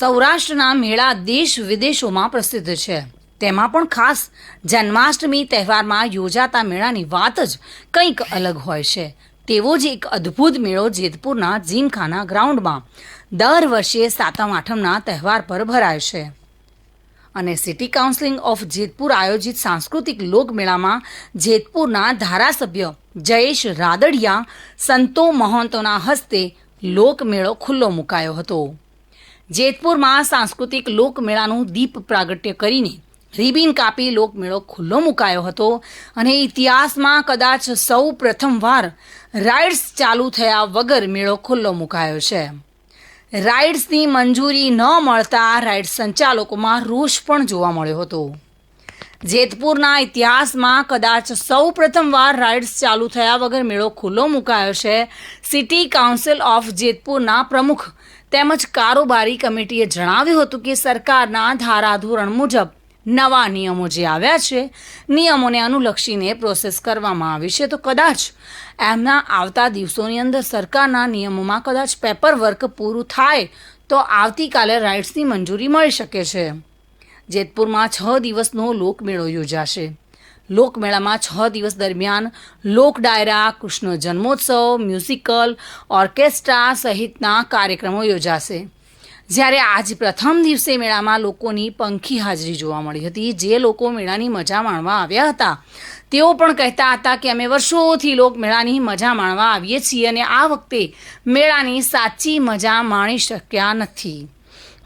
સૌરાષ્ટ્રના મેળા દેશ વિદેશોમાં પ્રસિદ્ધ છે. તેમાં પણ ખાસ જન્માષ્ટમી તહેવારમાં યોજાતા મેળાની વાત જ કંઈક અલગ હોય છે. તેવો જ એક અદ્ભુત મેળો જેતપુરના જીમખાના ગ્રાઉન્ડમાં દર વર્ષે સાતમ, આઠમના તહેવાર પર ભરાય છે. અને સિટી કાઉન્સિલિંગ ઓફ જેતપુર આયોજિત સાંસ્કૃતિક લોકમેળામાં જેતપુરના ધારાસભ્ય જયેશ રાદડિયા સંતો મહંતોના હસ્તે લોકમેળો ખુલ્લો મુકાયો હતો. જેતપુરમાં સાંસ્કૃતિક લોકમેળાનું દીપ પ્રાગટ્ય કરીને રિબિન કાપી લોકમેળો ખુલ્લો મુકાયો હતો અને ઇતિહાસમાં કદાચ સૌ પ્રથમવાર રાઇડ્સ ચાલુ થયા વગર મેળો ખુલ્લો મુકાયો છે. રાઇડ્સની મંજૂરી ન મળતા રાઇડ્સ સંચાલકોમાં રોષ પણ જોવા મળ્યો હતો. જેતપુરના ઇતિહાસમાં કદાચ સૌ પ્રથમવાર રાઇડ્સ ચાલુ થયા વગર મેળો ખુલ્લો મુકાયો છે. સિટી કાઉન્સિલ ઓફ જેતપુરના પ્રમુખ તેમજ કારોબારી કમિટીએ જણાવ્યું હતું કે સરકારના ધારાધોરણ મુજબ નવા નિયમો જે આવ્યા છે, નિયમોને અનુલક્ષીને પ્રોસેસ કરવામાં આવી છે. તો કદાચ એમના આવતા દિવસોની અંદર સરકારના નિયમોમાં કદાચ પેપર વર્ક પૂરું થાય તો આવતીકાલે રાઇડ્સની મંજૂરી મળી શકે છે. જેતપુરમાં છ દિવસનો લોકમેળો યોજાશે. લોકમેળામાં છ દિવસ દરમિયાન લોક ડાયરા, કૃષ્ણ જન્મોત્સવ, મ્યુઝિકલ, ઓર્કેસ્ટ્રા સહિતના કાર્યક્રમો યોજાશે. જ્યારે આજ પ્રથમ દિવસે મેળામાં લોકોની પંખી હાજરી જોવા મળી હતી. જે લોકો મેળાની મજા માણવા આવ્યા હતા, તેઓ પણ કહેતા હતા કે અમે વર્ષોથી લોકમેળાની મજા માણવા આવીએ છીએ અને આ વખતે મેળાની સાચી મજા માણી શક્યા નથી.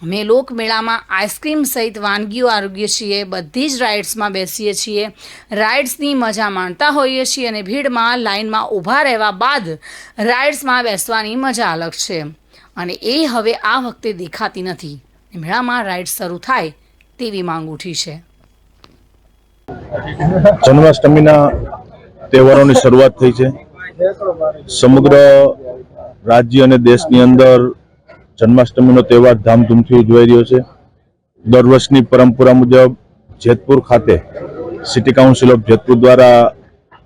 અમે લોકમેળામાં આઈસ્ક્રીમ સહિત વાનગીઓ આરોગ્ય છીએ બધી જ રાઇડ્સમાં બેસીએ છીએ. રાઇડ્સની મજા માણતા હોઈએ છીએ અને ભીડમાં લાઇનમાં ઊભા રહેવા બાદ રાઇડ્સમાં બેસવાની મજા અલગ છે. અને એ હવે આ વખતે દેખાતી નથી. મેળામાં રાઇડ્સ શરૂ થાય તેવી માંગ ઉઠી છે. જન્માષ્ટમીના તહેવારોની શરૂઆત થઈ છે. સમગ્ર રાજ્ય અને દેશની અંદર જન્માષ્ટમીનો તહેવાર ધામધૂમથી ઉજવાઈ રહ્યો છે. દર વર્ષની પરંપરા મુજબ જેતપુર ખાતે સિટી કાઉન્સિલ ઓફ જેતપુર દ્વારા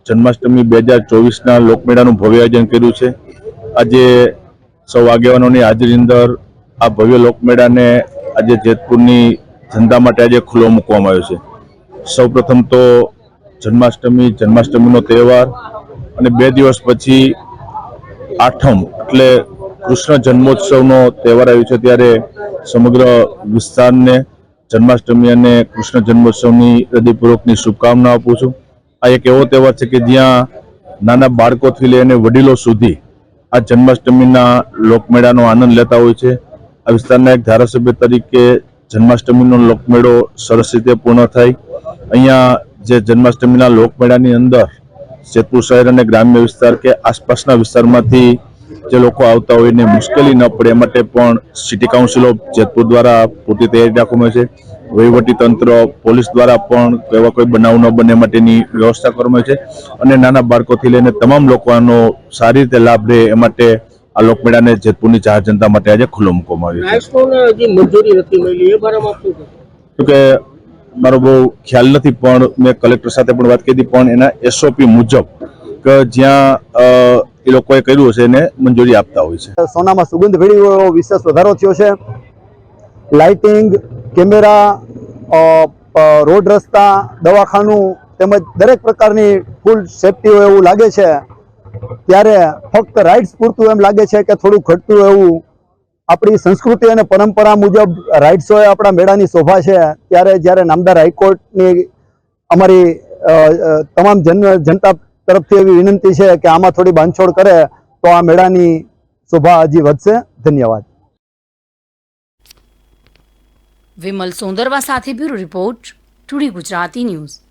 જન્માષ્ટમી બે હજાર ચોવીસના લોકમેળાનું ભવ્ય આયોજન કર્યું છે. આજે સૌ આગેવાનોની હાજરી અંદર આ ભવ્ય લોકમેળાને આજે જેતપુરની ધંધા માટે આજે ખુલ્લો મૂકવામાં આવ્યો છે. સૌપ્રથમ તો જન્માષ્ટમી, જન્માષ્ટમીનો તહેવાર અને બે દિવસ પછી આઠમ એટલે કૃષ્ણ જન્મોત્સવનો તહેવાર આવ્યો છે ત્યારે સમગ્ર વિસ્તારને જન્માષ્ટમી અને કૃષ્ણ જન્મોત્સવની હૃદયપૂર્વકની શુભકામના આપું છું. આ એક એવો તહેવાર છે કે જ્યાં નાના બાળકોથી લઈને વડીલો સુધી આ જન્માષ્ટમીના લોકમેળાનો આનંદ લેતા હોય છે. આ વિસ્તારના એક ધારાસભ્ય તરીકે જન્માષ્ટમીનો લોકમેળો સરસ રીતે પૂર્ણ થાય. અહીંયા જે જન્માષ્ટમીના લોકમેળાની અંદર જેતપુર શહેર અને ગ્રામ્ય વિસ્તાર કે આસપાસના વિસ્તારમાંથી જે લોકો આવતા હોય ને મુશ્કેલી ન પડે એ માટે પણ સિટી કાઉન્સિલ ઓફ જેતપુર દ્વારા પૂરતી તૈયારી રાખવામાં છે. વહીવટી તંત્ર પોલીસ દ્વારા પણ એવા કોઈ બનાવ ન બને માટેની વ્યવસ્થા કરવામાં છે. અને નાના બાળકોથી લઈને તમામ લોકો આનો સારી રીતે લાભ રહે એ માટે આ લોકમેળાને જેતપુરની જાહેર જનતા માટે આજે ખુલ્લો મૂકવામાં આવ્યો છે. કે મારો બહુ ખ્યાલ નથી પણ મેં કલેક્ટર સાથે પણ વાત કરી હતી. પણ એના એસઓપી મુજબ કે જ્યાં એ લોકોએ કર્યું હશે એને મંજૂરી આપતા હોય છે. સોનામાં સુગંધ ભેળી વિશેષ વધારો થયો છે. લાઇટિંગ કેમેરા રોડ રસ્તા, દવાખાનું તેમજ દરેક પ્રકારની ફૂલ સેફટી હોય એવું લાગે છે. ત્યારે ફક્ત રાઇડ્સ પૂરતું એમ લાગે છે કે થોડું ઘટતું એવું. આપણી સંસ્કૃતિ અને પરંપરા મુજબ રાઇડ્સ હોય આપણા મેળાની શોભા છે. ત્યારે જ્યારે નામદાર હાઈકોર્ટની અમારી તમામ જન, જનતા તરફથી એવી વિનંતી છે કે આમાં થોડી બાંધછોડ કરે તો આ મેળાની શોભા હજી વધશે. ધન્યવાદ. વિમલ સોંદરવા સાથે બ્યુરો રિપોર્ટ, ટુડી ગુજરાતી ન્યૂઝ.